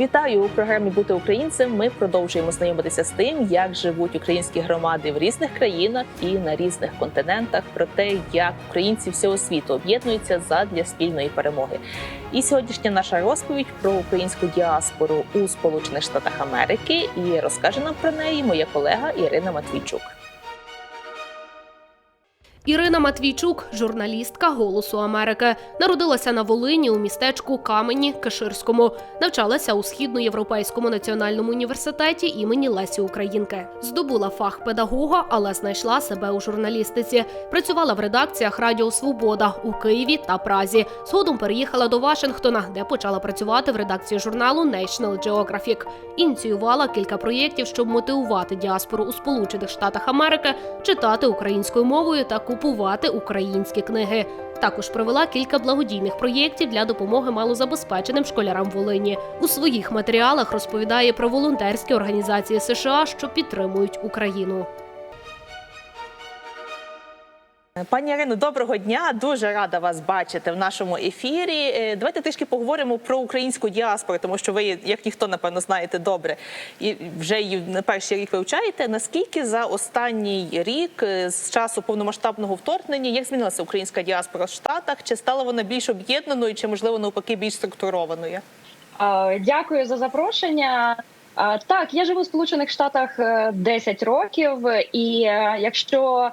Вітаю у програмі Бути українцем. Ми продовжуємо знайомитися з тим, як живуть українські громади в різних країнах і на різних континентах, про те, як українці всього світу об'єднуються задля спільної перемоги. І сьогоднішня наша розповідь про українську діаспору у Сполучених Штатах Америки. І розкаже нам про неї моя колега Ірина Матвійчук. Ірина Матвійчук, журналістка Голосу Америки, народилася на Волині у містечку Камені Каширському. Навчалася у східноєвропейському національному університеті імені Лесі Українки. Здобула фах педагога, але знайшла себе у журналістиці. Працювала в редакціях Радіо Свобода у Києві та Празі. Згодом переїхала до Вашингтона, де почала працювати в редакції журналу National Geographic. Ініціювала кілька проєктів, щоб мотивувати діаспору у Сполучених Штатах Америки читати українською мовою та купувати українські книги. Також провела кілька благодійних проєктів для допомоги малозабезпеченим школярам Волині. У своїх матеріалах розповідає про волонтерські організації США, що підтримують Україну. Пані Ірино, доброго дня. Дуже рада вас бачити в нашому ефірі. Е, Давайте трішки поговоримо про українську діаспору, тому що ви, як ніхто, напевно, знаєте добре і вже її не перший рік вивчаєте. Наскільки за останній рік е, з часу повномасштабного вторгнення як змінилася українська діаспора в Штатах? Чи стала вона більш об'єднаною, чи можливо навпаки більш структурованою? Дякую за запрошення. Так, я живу в Сполучених Штатах е, 10 років, і е, якщо е,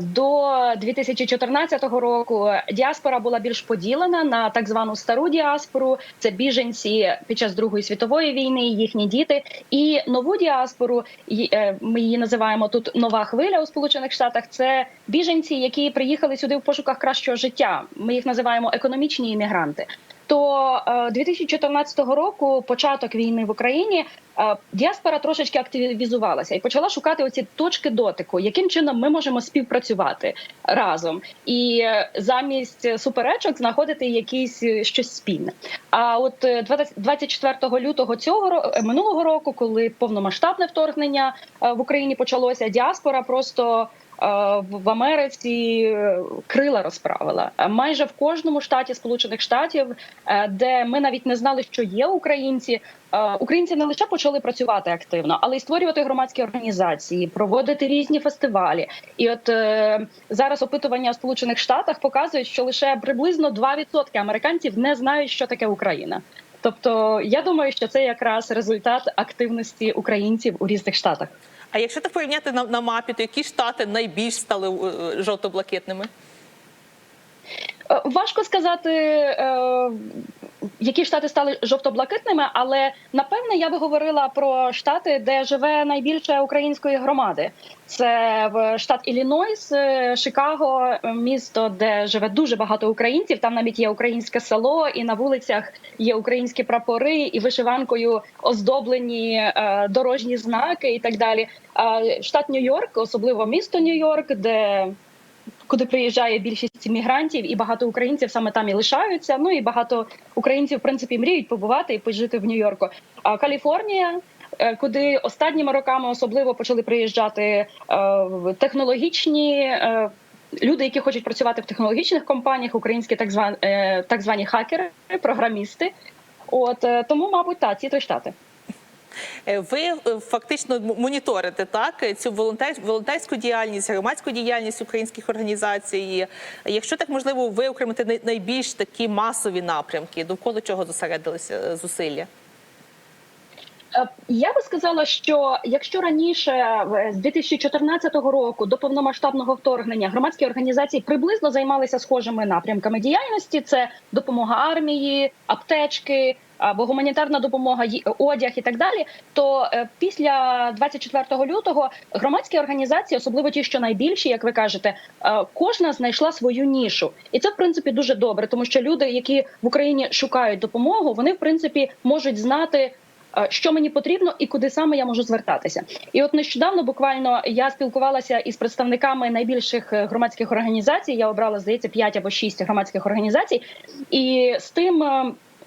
до 2014 року діаспора була більш поділена на так звану стару діаспору, це біженці під час Другої світової війни, їхні діти, і нову діаспору е, ми її називаємо тут нова хвиля у Сполучених Штатах. Це біженці, які приїхали сюди в пошуках кращого життя. Ми їх називаємо економічні іммігранти. То е, 2014 року, початок війни в Україні, е, діаспора трошечки активізувалася і почала шукати оці точки дотику, яким чином ми можемо співпрацювати разом, і е, замість суперечок знаходити якісь е, щось спільне. А от е, 20 24 лютого цього е, минулого року, коли повномасштабне вторгнення е, в Україні почалося, діаспора просто е, в в Америці е, крила розправила. Е, Майже в кожному штаті Сполучених Штатів, е, де ми навіть не знали, що є українці. е, Українці не лише почали працювати активно, але й створювати громадські організації, проводити різні фестивалі. І от е, зараз опитування в Сполучених Штатах показують, що лише приблизно 2% американців не знають, що таке Україна. Тобто, я думаю, що це якраз результат активності українців у різних штатах. А якщо так порівняти на, на мапі, то які штати найбільш стали е, жовто-блакитними? Е, Важко сказати, е, які штати стали жовто-блакитними, але напевне я би говорила про штати, де живе найбільше української громади. Це в штат Іллінойс, е, Шикаго, е, місто, де живе дуже багато українців. Там навіть є українське село, і на вулицях є українські прапори, і вишиванкою оздоблені е, дорожні знаки, і так далі. Штат Нью-Йорк, особливо місто Нью-Йорк, де куди приїжджає більшість іммігрантів, і багато українців саме там і лишаються. Ну і багато українців, в принципі, мріють побувати і пожити в Нью-Йорку. А Каліфорнія. е, Куди останніми роками особливо почали приїжджати е, технологічні е, люди, які хочуть працювати в технологічних компаніях, українські так звані, так звані хакери, програмісти. От тому, мабуть, та ці три штати. Е, Ви е, фактично моніторите так цю волонтер, волонтерську діяльність, громадську діяльність українських організацій. Якщо так можливо виокремити най- найбільш такі масові напрямки, довкола чого зосередилися е, зусилля? Я би сказала, що якщо раніше з 2014 року до повномасштабного вторгнення громадські організації приблизно займалися схожими напрямками діяльності: це допомога армії, аптечки. Або гуманітарна допомога, одяг і так далі. То е, після 24 лютого громадські організації, особливо ті, що найбільші, як ви кажете, е, кожна знайшла свою нішу, і це в принципі дуже добре, тому що люди, які в Україні шукають допомогу, вони в принципі можуть знати е, що мені потрібно і куди саме я можу звертатися. І от нещодавно буквально я спілкувалася із представниками найбільших громадських організацій. Я обрала здається 5 або 6 громадських організацій, і з тим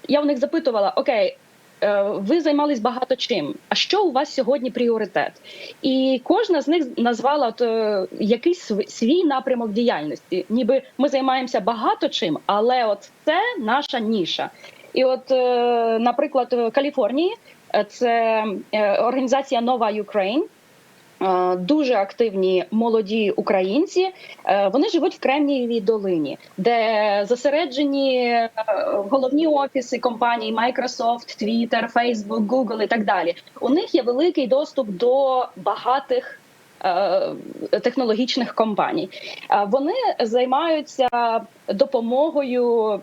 я в них запитувала: Окей. е, Ви займались багато чим. А що у вас сьогодні пріоритет? І кожна з них назвала от, е, якийсь свій напрямок діяльності. Ніби ми займаємося багато чим, але от це наша ніша. І, от, е, наприклад, в Каліфорнії це організація Нова Ukraine. Е, Дуже активні молоді українці. Е, Вони живуть в Кремнієвій долині, де зосереджені е, головні офіси компаній Microsoft, Twitter, Facebook, Google і так далі. У них є великий доступ до багатих. Технологічних компаній вони займаються допомогою.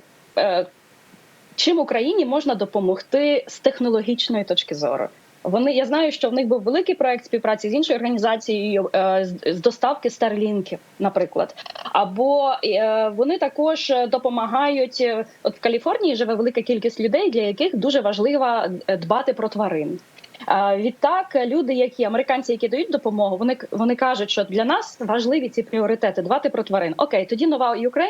Чим Україні можна допомогти з технологічної точки зору? Вони я знаю, що в них був великий проект співпраці з іншою організацією е, з- доставки старлінків, наприклад. Або е, вони також допомагають. е, От в Каліфорнії живе велика кількість людей, для яких дуже важливо дбати про тварин. Відтак, люди, які американці, які дають допомогу, вони вони кажуть, що для нас важливі ці пріоритети дбати про тварин. Окей, тоді нова е,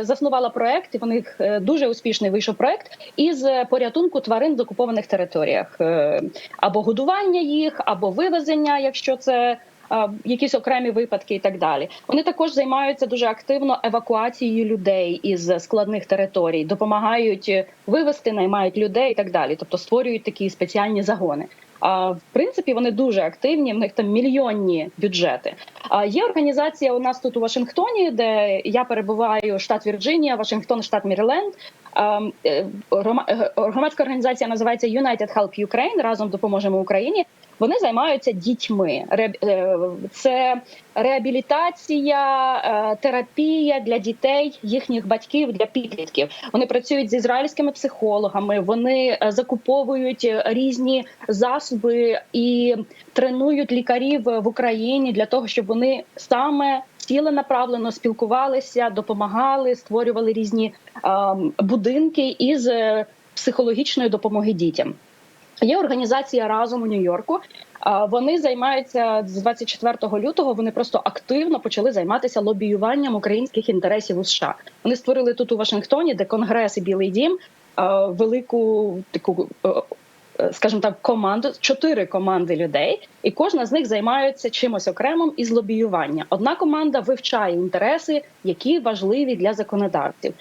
заснувала проект, і в них е, дуже успішний вийшов проект із е, порятунку тварин в окупованих територіях, Е, або годування їх, або вивезення, якщо це. е, Якісь окремі випадки і так далі. Вони також займаються дуже активно евакуацією людей із складних територій, допомагають е, вивезти, наймають людей і так далі. Тобто створюють такі спеціальні загони. А в принципі вони дуже активні. В них там мільйонні бюджети. А є організація у нас тут у Вашингтоні, де я перебуваю, штат Вірджинія, Вашингтон, штат Міріленд. А, е, е, Громадська організація називається United Help Ukraine, разом допоможемо Україні. Вони займаються дітьми. Е, Це реабілітація, е, терапія для дітей, їхніх батьків для підлітків. Вони працюють з ізраїльськими психологами. Вони е, закуповують різні засоби і тренують лікарів в Україні для того, щоб вони саме ціленаправлено спілкувалися, допомагали, створювали різні будинки із психологічної допомоги дітям. Є організація разом у Нью-Йорку. Вони займаються з 24 лютого. Вони просто активно почали займатися лобіюванням українських інтересів у США. Вони створили тут у Вашингтоні, де Конгрес і Білий Дім велику таку. е, е, Скажімо так, команду чотири команди людей, і кожна з них займається чимось окремим із лобіювання. Одна команда вивчає інтереси, які важливі для законодавців.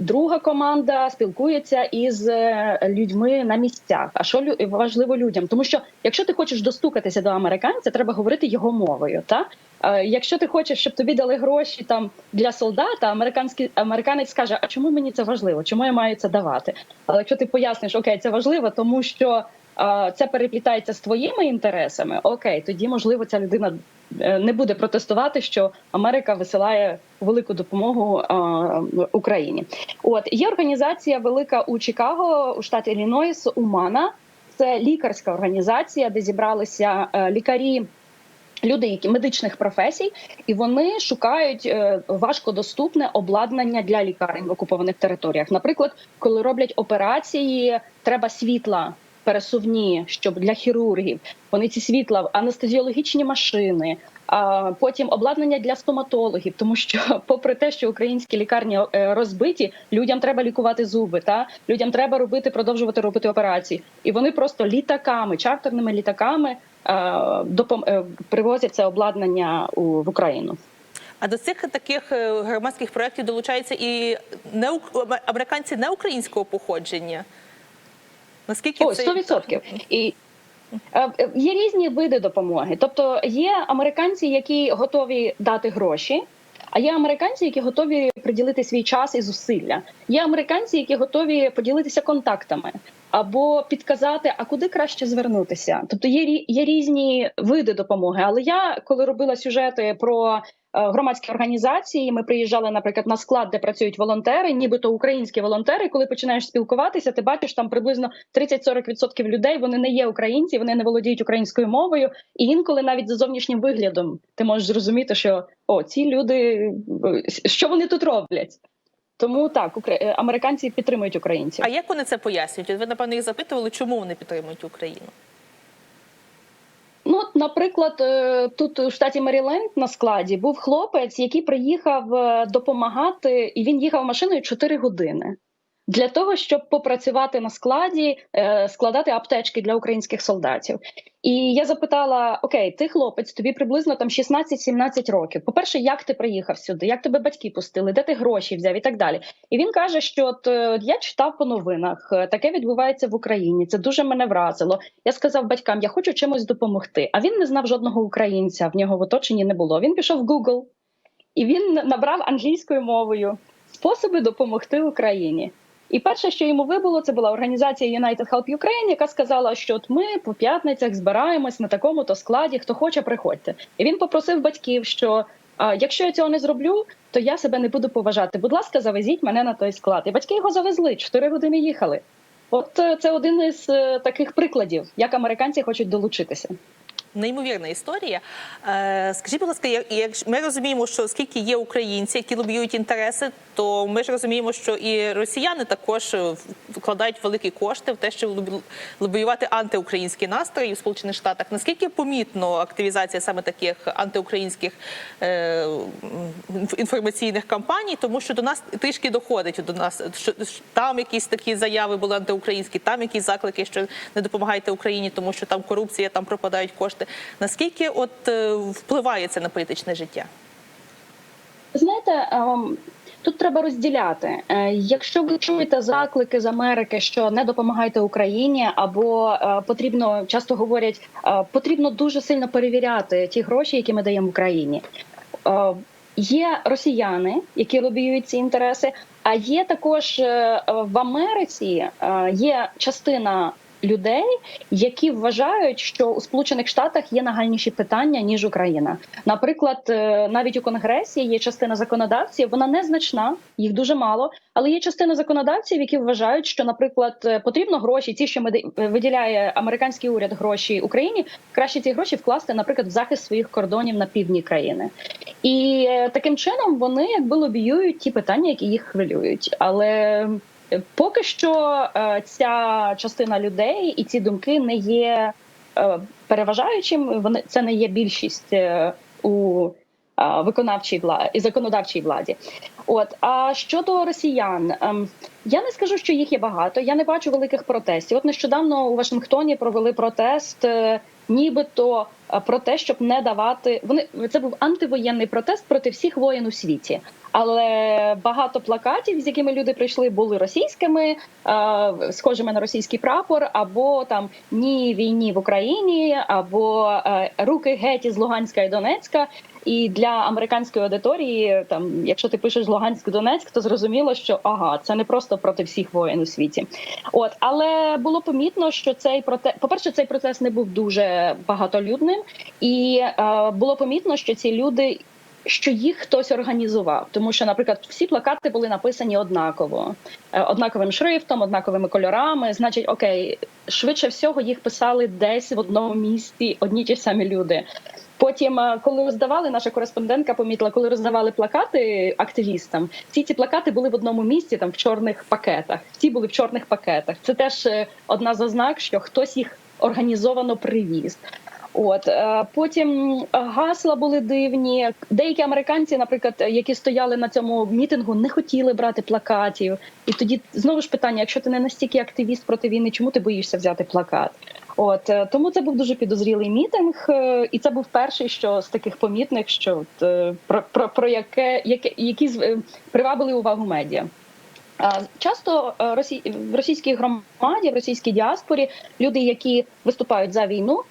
Друга команда спілкується із е, людьми на місцях. А що важливо людям? Тому що якщо ти хочеш достукатися до американця, треба говорити його мовою. Та якщо ти хочеш, щоб тобі дали гроші там для солдата, американський американець скаже: А чому мені це важливо? Чому я маю це давати? Але якщо ти поясниш, окей, це важливо, тому що це переплітається з твоїми інтересами. Окей, тоді можливо ця людина е, не буде протестувати, що Америка висилає велику допомогу е, Україні. От є організація велика у Чикаго, у штаті Іллінойс, Умана. Це лікарська організація, де зібралися е, лікарі. Люди, які медичних професій, і вони шукають важкодоступне обладнання для лікарень в окупованих територіях. Наприклад, коли роблять операції, треба світла пересувні, щоб для хірургів. Вони ці світла, анестезіологічні машини. А потім обладнання для стоматологів, тому що, попри те, що українські лікарні е, розбиті, людям треба лікувати зуби, та людям треба робити, продовжувати робити операції, і вони просто літаками, чартерними літаками е, допом- е, привозять це обладнання в Україну. А до цих таких громадських проєктів долучаються і не американці не українського походження. Наскільки О, це 100%. І е, є різні види допомоги. Тобто є американці, які готові дати гроші. А є американці, які готові приділити свій час і зусилля. Є американці, які готові поділитися контактами або підказати, а куди краще звернутися. Тобто є є різні види допомоги. Але я коли робила сюжети про громадські організації, ми приїжджали, наприклад, на склад, де працюють волонтери, нібито українські волонтери. Коли починаєш спілкуватися, ти бачиш там приблизно 30-40% людей. Вони не є українці, вони не володіють українською мовою, і інколи навіть за зовнішнім виглядом ти можеш зрозуміти, що о, ці люди е, що вони тут роблять. Тому так, е, американці підтримують українців. А як вони це пояснюють? Ви напевно їх запитували, чому вони підтримують Україну? Наприклад, е, тут у штаті Меріленд на складі був хлопець, який приїхав е, допомагати, і він їхав машиною 4 години. Для того, щоб попрацювати на складі, е, складати аптечки для українських солдатів. І я запитала: Окей, ти хлопець, тобі приблизно там 16-17 років. По-перше, як ти приїхав сюди? Як тебе батьки пустили? Де ти гроші взяв і так далі? І він каже, що от, е, я читав по новинах, е, таке відбувається в Україні. Це дуже мене вразило. Я сказав батькам, я хочу чимось допомогти. А він не знав жодного українця. В нього в оточенні не було. Він пішов в Google і він набрав англійською мовою способи допомогти Україні. І перше, що йому вибуло, це була організація United Help Ukraine, яка сказала, що от ми по п'ятницях збираємось на такому то складі, хто хоче, приходьте. І він попросив батьків, що а, якщо я цього не зроблю, то я себе не буду поважати. Будь ласка, завезіть мене на той склад. І батьки його завезли. Чотири години їхали. От е, це один із е, таких прикладів, як американці хочуть долучитися. Неймовірна історія. Е, скажіть, будь ласка, як, ми розуміємо, що скільки є українці, які лобіюють інтереси, то ми ж розуміємо, що і росіяни також е, вкладають великі кошти в те, щоб лобі- лобіювати антиукраїнські настрої в Сполучених Штатах. Наскільки помітно активізація саме таких антиукраїнських е, інформаційних кампаній, тому що до нас трішки доходить до нас, що там якісь такі заяви були антиукраїнські, там якісь заклики, що не допомагайте Україні, тому що там корупція, там пропадають кошти. Наскільки от е, впливає це на політичне життя? Знаєте, ем, тут треба розділяти. Е, Якщо ви чуєте заклики з Америки, що не допомагайте Україні, або е, потрібно часто говорять, потрібно дуже сильно перевіряти ті гроші, які ми даємо Україні. Є росіяни, які лобіюють ці інтереси. А є також в Америці є частина людей, які вважають, що у Сполучених Штатах є нагальніші питання ніж Україна. Наприклад, е, навіть у Конгресі є частина законодавців, вона незначна, їх дуже мало, але є частина законодавців, які вважають, що, наприклад, е, потрібно гроші, ті, що виділяє американський уряд гроші Україні, краще ці гроші вкласти, наприклад, в захист своїх кордонів на півдні країни. І е, таким чином вони якби лобіюють ті питання, які їх хвилюють. Але поки що е, ця частина людей і ці думки не є е, переважаючим. Вони це не є більшість е, у виконавчій владі і законодавчій владі. От а щодо росіян, ем, я не скажу, що їх є багато. Я не бачу великих протестів. От нещодавно у Вашингтоні провели протест, нібито про те, щоб не давати. Вони це був антивоєнний протест проти всіх воєн у світі. Але багато плакатів, з якими люди прийшли, були російськими, е, схожими на російський прапор, або там ні війні в Україні, або е, руки геть із Луганська і Донецька. І для американської аудиторії, там, якщо ти пишеш Луганськ Донецьк, то зрозуміло, що ага, це не просто проти всіх воєн у світі. От але було помітно, що цей проте, по-перше, цей процес не був дуже багатолюдним, і е, було помітно, що ці люди. Що їх хтось організував, тому що, наприклад, всі плакати були написані однаково, е, однаковим шрифтом, однаковими кольорами. Значить, окей, швидше всього їх писали десь в одному місці одні ті самі люди. Потім, е, коли роздавали, наша кореспондентка помітила, коли роздавали плакати активістам, всі ці плакати були в одному місці, там в чорних пакетах. Всі були в чорних пакетах. Це теж е, одна з ознак, що хтось їх організовано привіз. От е, потім е, гасла були дивні. Деякі американці, наприклад, які стояли на цьому мітингу, не хотіли брати плакатів. І тоді знову ж питання: якщо ти не настільки активіст проти війни, чому ти боїшся взяти плакат? От е, тому це був дуже підозрілий мітинг, е, і це був перший, що з таких помітних, що е, про, про, про яке, яке які е, привабили увагу медіа. Часто е, в російській громаді, в російській діаспорі люди, які виступають за війну,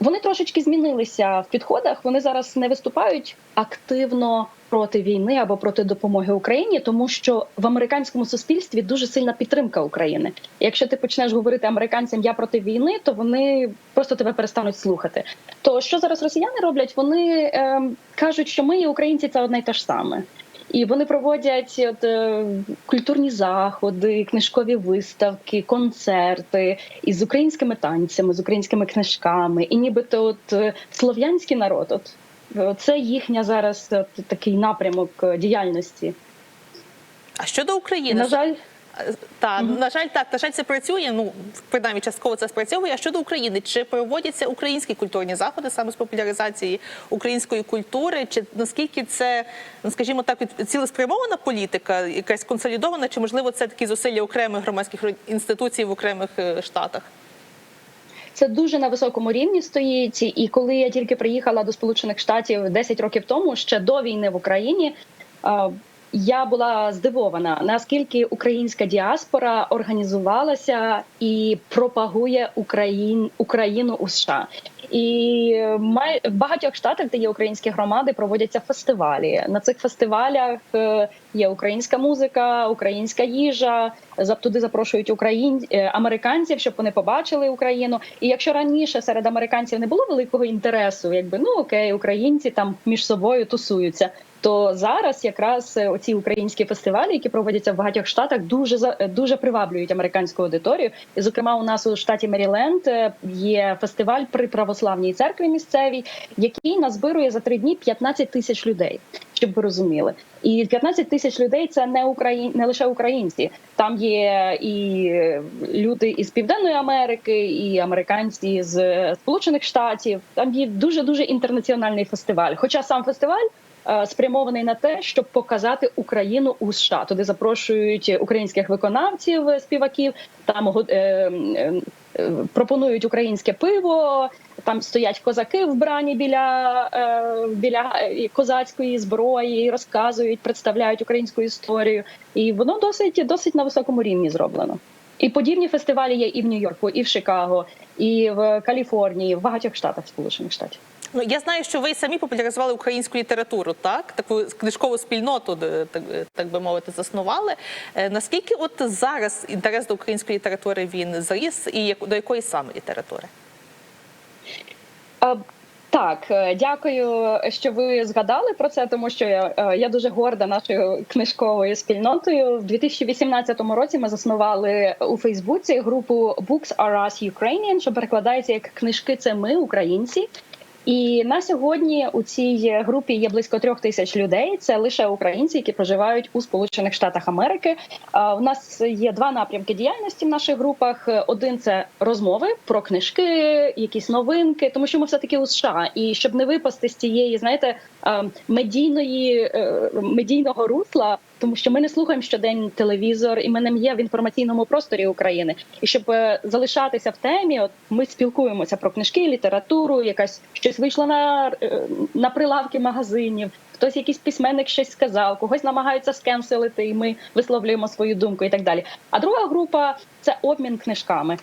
вони трошечки змінилися в підходах. Вони зараз не виступають активно проти війни або проти допомоги Україні, тому що в американському суспільстві дуже сильна підтримка України. Якщо ти почнеш говорити американцям я проти війни, то вони просто тебе перестануть слухати. То що зараз росіяни роблять? Вони ем, кажуть, що ми і українці це одне й те ж саме. І вони проводять от, е, культурні заходи, книжкові виставки, концерти із українськими танцями, з українськими книжками. І нібито от е, слов'янський народ, от е, це їхня зараз от, такий напрямок е, діяльності. А щодо України, На жаль, Та на жаль, так на жаль, це працює. Ну принаймні частково це спрацьовує. А щодо України, чи проводяться українські культурні заходи саме з популяризації української культури? Чи наскільки це, ну скажімо так, цілеспрямована політика, якась консолідована, чи можливо це такі зусилля окремих громадських інституцій в окремих е, штатах? Це дуже на високому рівні стоїть. І коли я тільки приїхала до Сполучених Штатів 10 років тому, ще до війни в Україні. Е, Я була здивована, наскільки українська діаспора організувалася і пропагує Україн, Україну у США. І май, в багатьох штатах, де є українські громади, проводяться фестивалі. На цих фестивалях е, є українська музика, українська їжа. Туди запрошують україн... е, американців, щоб вони побачили Україну. І якщо раніше серед американців не було великого інтересу, якби ну окей, українці там між собою тусуються. То зараз якраз е, оці українські фестивалі, які проводяться в багатьох штатах, дуже е, дуже приваблюють американську аудиторію. І, зокрема, у нас у штаті Меріленд е, є фестиваль при православній церкві місцевій, який назбирує за три дні 15 тисяч людей, щоб ви розуміли. І 15 тисяч людей це не Україн, не лише українці. Там є і люди із Південної Америки, і американці з Сполучених Штатів. Там є дуже дуже інтернаціональний фестиваль. Хоча сам фестиваль. Е, Спрямований на те, щоб показати Україну у США. Туди запрошують українських виконавців, е, співаків. Там е, пропонують українське пиво. Там стоять козаки вбрані біля, біля козацької зброї, розказують, представляють українську історію. І воно досить досить на високому рівні зроблено. І подібні фестивалі є і в Нью-Йорку, і в Чикаго, і в Каліфорнії, в багатьох штатах Сполучених Штатів. Ну я знаю, що ви самі популяризували українську літературу, так таку книжкову спільноту, так, так би мовити, заснували. Е, Наскільки от зараз інтерес до української літератури він зріс, і до якої саме літератури? Так, е, дякую, що ви згадали про це, тому що я, е, я дуже горда нашою книжковою спільнотою. В 2018 році ми заснували у Фейсбуці групу Books Are Us Ukrainian, що перекладається як книжки. Це ми, українці. І на сьогодні у цій групі є близько трьох тисяч людей. Це лише українці, які проживають у Сполучених Штатах Америки. У нас є два напрямки діяльності в наших групах. Один це розмови про книжки, якісь новинки, тому що ми все таки у США. І щоб не випасти з цієї, знаєте, медійної е, медійного русла. Тому що ми не слухаємо щодень телевізор, і ми не є в інформаційному просторі України. І щоб е, залишатися в темі, от ми спілкуємося про книжки, літературу, якась щось вийшло на, е, на прилавки магазинів. Хтось якийсь письменник щось сказав, когось намагаються скенселити, і ми висловлюємо свою думку і так далі. А друга група це обмін книжками.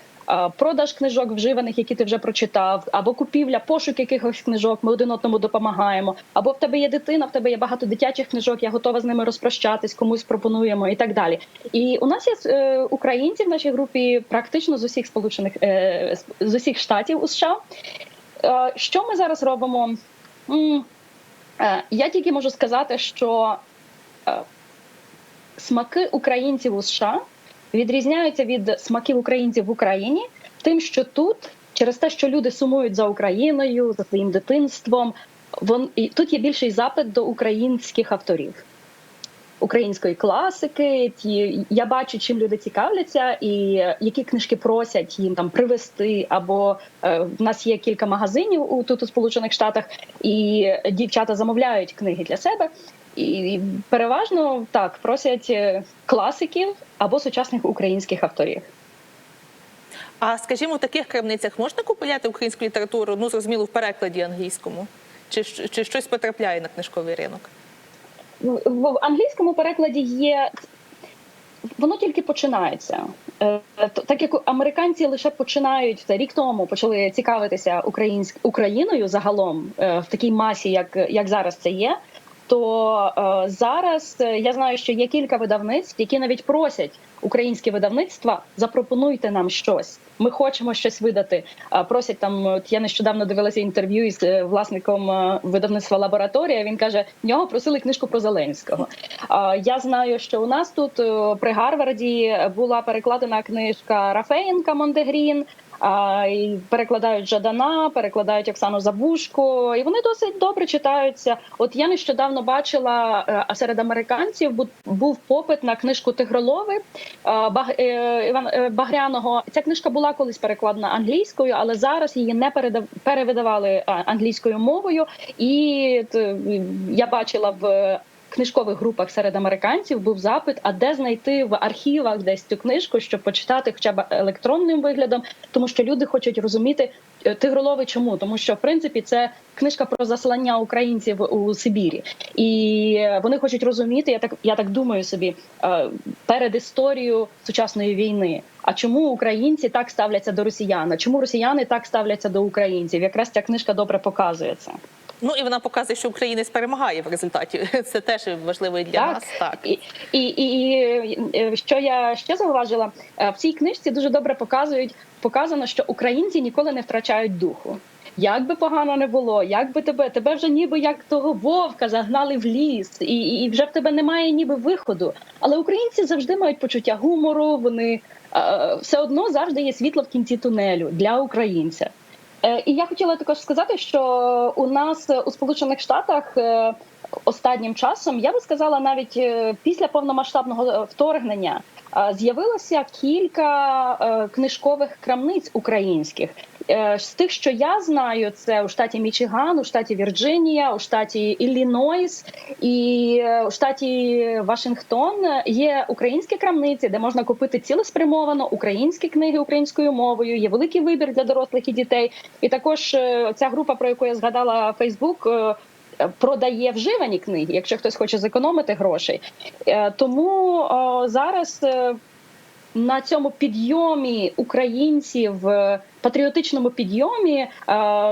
Продаж книжок вживаних, які ти вже прочитав, або купівля, пошук якихось книжок. Ми один одному допомагаємо. Або в тебе є дитина, в тебе є багато дитячих книжок. Я готова з ними розпрощатись, комусь пропонуємо і так далі. І у нас є е, українці в нашій групі практично з усіх сполучених е, з- усіх штатів у США. Е, Що ми зараз робимо? Я тільки можу сказати, що смаки українців у США відрізняються від смаків українців в Україні, тим, що тут, через те, що люди сумують за Україною, за своїм дитинством, вон і тут є більший запит до українських авторів. Української класики, ті я бачу, чим люди цікавляться, і е, які книжки просять їм там привезти. Або е, в нас є кілька магазинів у тут у Сполучених Штатах, і дівчата замовляють книги для себе. І переважно так просять е, класиків або сучасних українських авторів. А скажімо, в таких крамницях можна купувати українську літературу? Ну зрозуміло, в перекладі англійському, чи, чи щось потрапляє на книжковий ринок? В в англійському перекладі є воно тільки починається. Е, Так як американці лише починають це рік тому почали цікавитися українськ Україною загалом е, в такій масі, як, як зараз це є. То е, зараз е, я знаю, що є кілька видавництв, які навіть просять українські видавництва запропонуйте нам щось. Ми хочемо щось видати. Просять там. От я нещодавно дивилася інтерв'ю із е, власником видавництва лабораторія. Він каже, нього просили книжку про Зеленського. Я знаю, що у нас тут при Гарварді була перекладена книжка Рафеєнка Мондегрін. Перекладають Жадана, перекладають Оксану Забушко, і вони досить добре читаються. От я нещодавно бачила, е, а серед американців був попит на книжку Тигролови. е, е, Іван Багряного. Ця книжка була колись перекладена англійською, але зараз її не перевидавали англійською мовою. І я бачила в книжкових групах серед американців був запит, а де знайти в архівах десь цю книжку, щоб почитати хоча б електронним виглядом, тому що люди хочуть розуміти е, тигролови чому, тому що в принципі це книжка про заслання українців у Сибірі, і вони хочуть розуміти. Я так я так думаю собі е, перед історією сучасної війни. А чому українці так ставляться до росіян? А Чому росіяни так ставляться до українців? Якраз ця книжка добре показує це. Ну і вона показує, що українець перемагає в результаті. Це теж важливо і для Так. нас. Так. І, і, і, і що я ще зауважила, е, в цій книжці дуже добре показують показано, що українці ніколи не втрачають духу. Як би погано не було, як би тебе, тебе вже ніби як того вовка загнали в ліс, і, і вже в тебе немає ніби виходу. Але українці завжди мають почуття гумору. Вони е, все одно завжди є світло в кінці тунелю для українця. Е, І я хотіла також сказати, що у нас у Сполучених Штатах е, останнім часом я би сказала, навіть е, після повномасштабного вторгнення з'явилося кілька е, книжкових крамниць українських. Е, З тих, що я знаю, це у штаті Мічиган, у штаті Вірджинія, у штаті Іллінойс і е, у штаті Вашингтон є українські крамниці, де можна купити цілеспрямовано українські книги українською мовою. Є великий вибір для дорослих і дітей. І також е, ця група, про яку я згадала Фейсбук. Продає вживані книги, якщо хтось хоче зекономити грошей. Е, Тому зараз е, на цьому підйомі українців, е, патріотичному підйомі,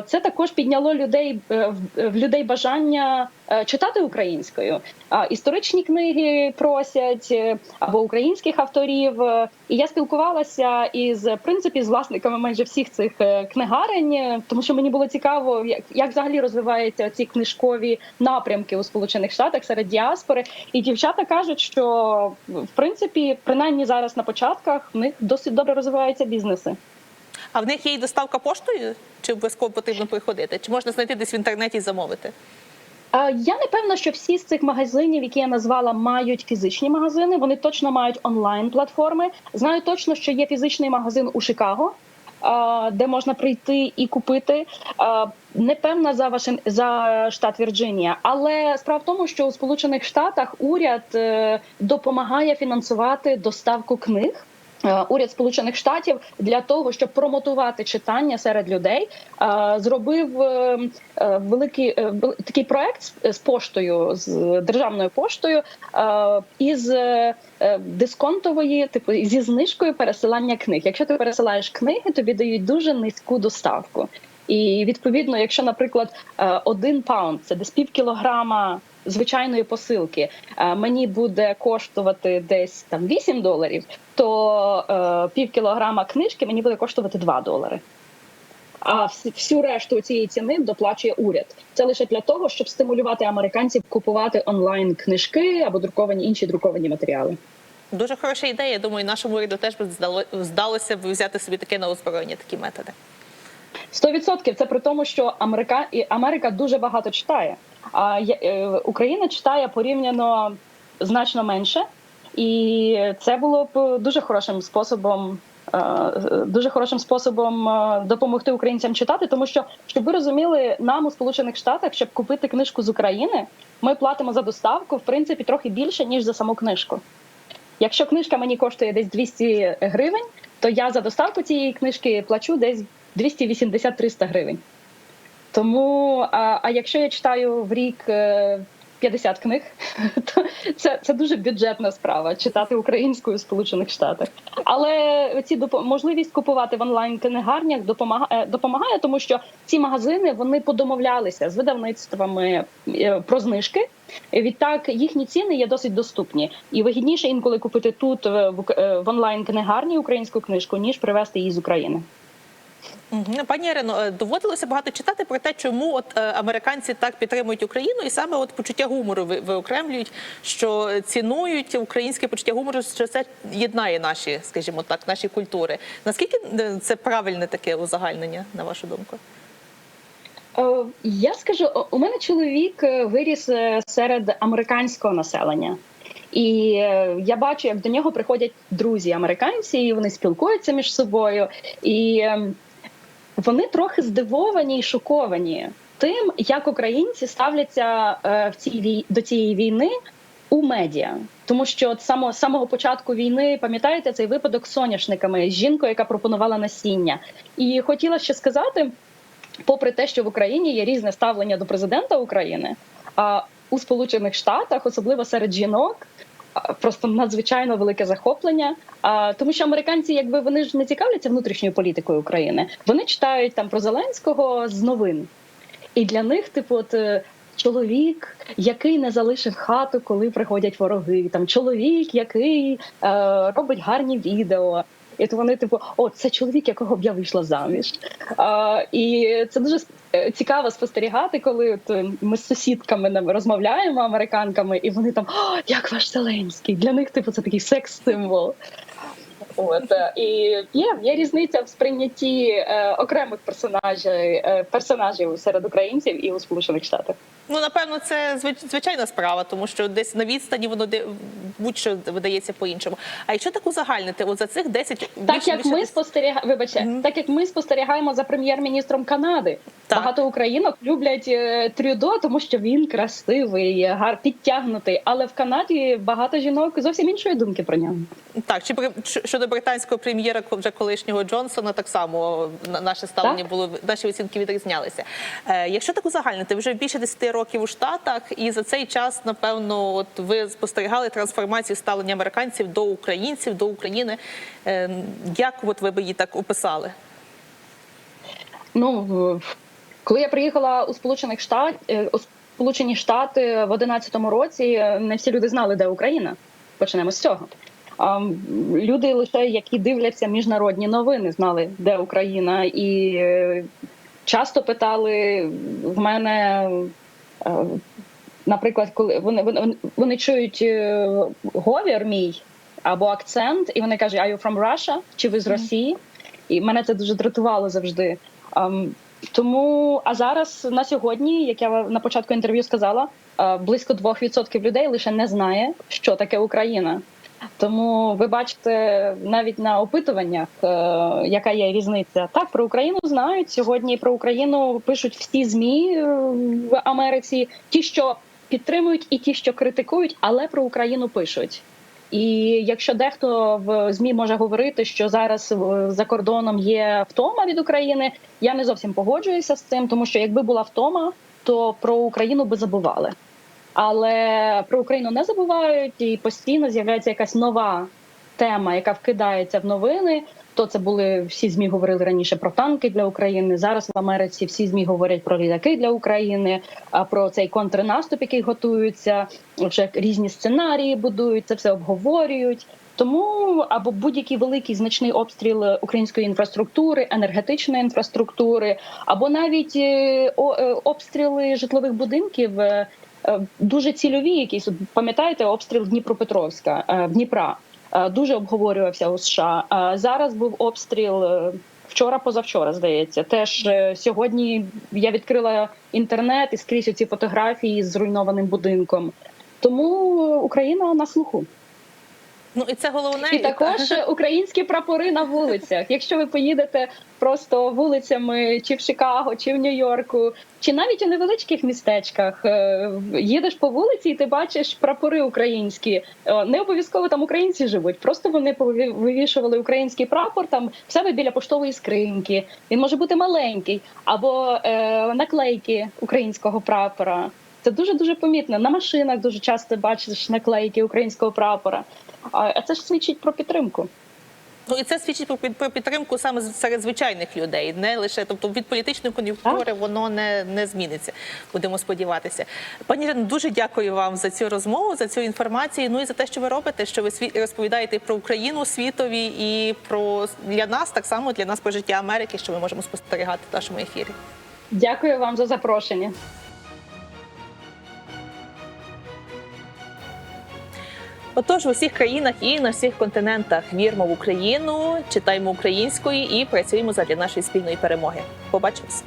це також підняло людей в- людей бажання читати українською. Історичні книги просять е, або українських авторів. Е, І я спілкувалася із в принципі з власниками майже всіх цих е, книгарень, е, тому що мені було цікаво, як, як взагалі розвиваються ці книжкові напрямки у Сполучених Штатах серед діаспори. І дівчата кажуть, що в принципі, принаймні зараз на початках в них досить добре розвиваються бізнеси. А в них є і доставка поштою? Чи обов'язково потрібно приходити? Чи можна знайти десь в інтернеті і замовити? Я не певна, що всі з цих магазинів, які я назвала, мають фізичні магазини. Вони точно мають онлайн платформи. Знаю точно, що є фізичний магазин у Чикаго. е, Де можна прийти і купити, не певна за Вашин... за штат Вірджинія, але справа в тому, що у Сполучених Штатах уряд е, допомагає фінансувати доставку книг. Е, Уряд Сполучених Штатів для того, щоб промотувати читання серед людей, е, зробив е, великий такий проект з- поштою, з державною поштою, із дисконтової, типу зі знижкою пересилання книг. Якщо ти пересилаєш книги, тобі дають дуже низьку доставку. І відповідно, якщо, наприклад, один паунд це десь пів кілограма звичайної посилки, е, мені буде коштувати десь там 8 доларів, то е, пів кілограма книжки мені буде коштувати 2 долари. А всю решту цієї ціни доплачує уряд. Це лише для того, щоб стимулювати американців купувати онлайн книжки або друковані інші друковані матеріали. Дуже хороша ідея. Я думаю, нашому уряду теж би здало, здалося б взяти собі таке на озброєння, такі методи. 100% це при тому, що Америка і Америка дуже багато читає. А е, Україна читає порівняно значно менше, і це було б дуже хорошим способом. е, Дуже хорошим способом е, допомогти українцям читати, тому що щоб ви розуміли, нам у Сполучених Штатах, щоб купити книжку з України, ми платимо за доставку в принципі трохи більше ніж за саму книжку. Якщо книжка мені коштує десь 200 гривень, то я за доставку цієї книжки плачу десь 280-300 гривень. Тому, а, а якщо я читаю в рік е, 50 книг, то це, це дуже бюджетна справа читати українською в Сполучених Штатах. Але ці допо- можливість купувати в онлайн книгарнях допомагає, допомагає, тому що ці магазини вони подомовлялися з видавництвами е, про знижки. Відтак їхні ціни є досить доступні, і вигідніше інколи купити тут е, е, в онлайн книгарні українську книжку, ніж привезти її з України. Мгм. Пані Ірино, е, доводилося багато читати про те, чому от е, американці так підтримують Україну, і саме от почуття гумору виокремлюють, що цінують українське почуття гумору, що це єднає наші, скажімо так, наші культури. Наскільки е, це правильне таке узагальнення, на вашу думку? Е, Я скажу, у мене чоловік е, виріс е, серед американського населення. І е, я бачу, як до нього приходять друзі американці, і вони спілкуються між собою. І ем, вони трохи здивовані і шоковані тим, як українці ставляться е, в цій до цієї війни у медіа. Тому що от само з самого початку війни пам'ятаєте цей випадок з соняшниками з жінкою, яка пропонувала насіння. І хотіла ще сказати, попри те, що в Україні є різне ставлення до президента України, а у Сполучених Штатах, особливо серед жінок. Просто надзвичайно велике захоплення, тому, що американці, якби вони ж не цікавляться внутрішньою політикою України, вони читають там про Зеленського з новин, і для них, типу, от е, чоловік, який не залишив хату, коли приходять вороги, там чоловік, який е, робить гарні відео. І то вони, типу, о, це чоловік, якого б я вийшла заміж. А, і це дуже е, цікаво спостерігати, коли от, е, ми з сусідками розмовляємо американками, і вони там о, як ваш Зеленський. Для них, типу, це такий секс-символ. От е, і є, є різниця в сприйнятті е, окремих персонажів е, персонажів серед українців і у Сполучених Штатах. Ну, напевно, це звич- звичайна справа, тому що десь на відстані воно де- будь-що видається по-іншому. А якщо так узагальнити, от за цих 10... Так більше- як більше ми спостерігаємо, вибачте, Мгм. так як ми спостерігаємо за прем'єр-міністром Канади. Так. Багато українок люблять е, Трюдо, тому що він красивий, гар підтягнутий. Але в Канаді багато жінок зовсім іншої думки про нього. Так, чи щодо британського прем'єра вже колишнього Джонсона, так само на- наше ставлення Так. було наші оцінки відрізнялися. Е, якщо так узагальнити, вже більше 10 років у Штатах, і за цей час, напевно, от ви спостерігали трансформацію ставлення американців до українців, до України. Е, як от ви би її так описали? Ну коли я приїхала у Сполучених Штат е, у Сполучені Штати в 11-му році, не всі люди знали, де Україна. Почнемо з цього. Люди лише які дивляться міжнародні новини, знали, де Україна, і е, часто питали в мене. Е, Наприклад, коли вони вони, вони чують е, говір мій або акцент, і вони кажуть, are you from Russia? Чи ви з Росії? І мене це дуже дратувало завжди. Тому, а зараз на сьогодні, як я на початку інтерв'ю сказала, е, близько 2% людей лише не знає, що таке Україна. Тому ви бачите навіть на опитуваннях, е, яка є різниця. Так, про Україну знають сьогодні. Про Україну пишуть всі змі е, в Америці, ті, що підтримують, і ті, що критикують, але про Україну пишуть. І якщо дехто в змі може говорити, що зараз за кордоном є втома від України, я не зовсім погоджуюся з цим, тому що якби була втома, то про Україну би забували. Але про Україну не забувають, і постійно з'являється якась нова тема, яка вкидається в новини. То це були всі змі говорили раніше про танки для України. Зараз в Америці всі змі говорять про літаки для України, а про цей контрнаступ, який готується. Вже різні сценарії будують, це все обговорюють. Тому або будь-який великий значний обстріл української інфраструктури, енергетичної інфраструктури, або навіть е, е, обстріли житлових будинків. Е, Дуже цільові, якісь пам'ятаєте обстріл Дніпропетровська е, Дніпра е, дуже обговорювався у США. Зараз був обстріл вчора, позавчора, здається. Теж сьогодні я відкрила інтернет і скрізь ці фотографії з зруйнованим будинком. Тому Україна на слуху. Ну і це головне І також українські прапори на вулицях. Якщо ви поїдете просто вулицями, чи в Чикаго, чи в Нью-Йорку, чи навіть у невеличких містечках, е, їдеш по вулиці, і ти бачиш прапори українські. Е, Не обов'язково там українці живуть, просто вони вивішували український прапор там в себе біля поштової скриньки. Він може бути маленький, або е, наклейки українського прапора. Це дуже дуже помітно. На машинах дуже часто бачиш наклейки українського прапора. А це ж свідчить про підтримку. Ну і це свідчить про, під- про підтримку саме серед звичайних людей, не лише тобто від політичної кон'юнктури воно не, не зміниться. Будемо сподіватися. Пані Ірино, дуже дякую вам за цю розмову, за цю інформацію. Ну і за те, що ви робите, що ви розповідаєте про Україну світові і про для нас так само для нас про життя Америки, що ми можемо спостерігати в нашому ефірі. Дякую вам за запрошення. Отож, в усіх країнах і на всіх континентах вірмо в Україну, читаємо українською і працюємо задля нашої спільної перемоги. Побачимось.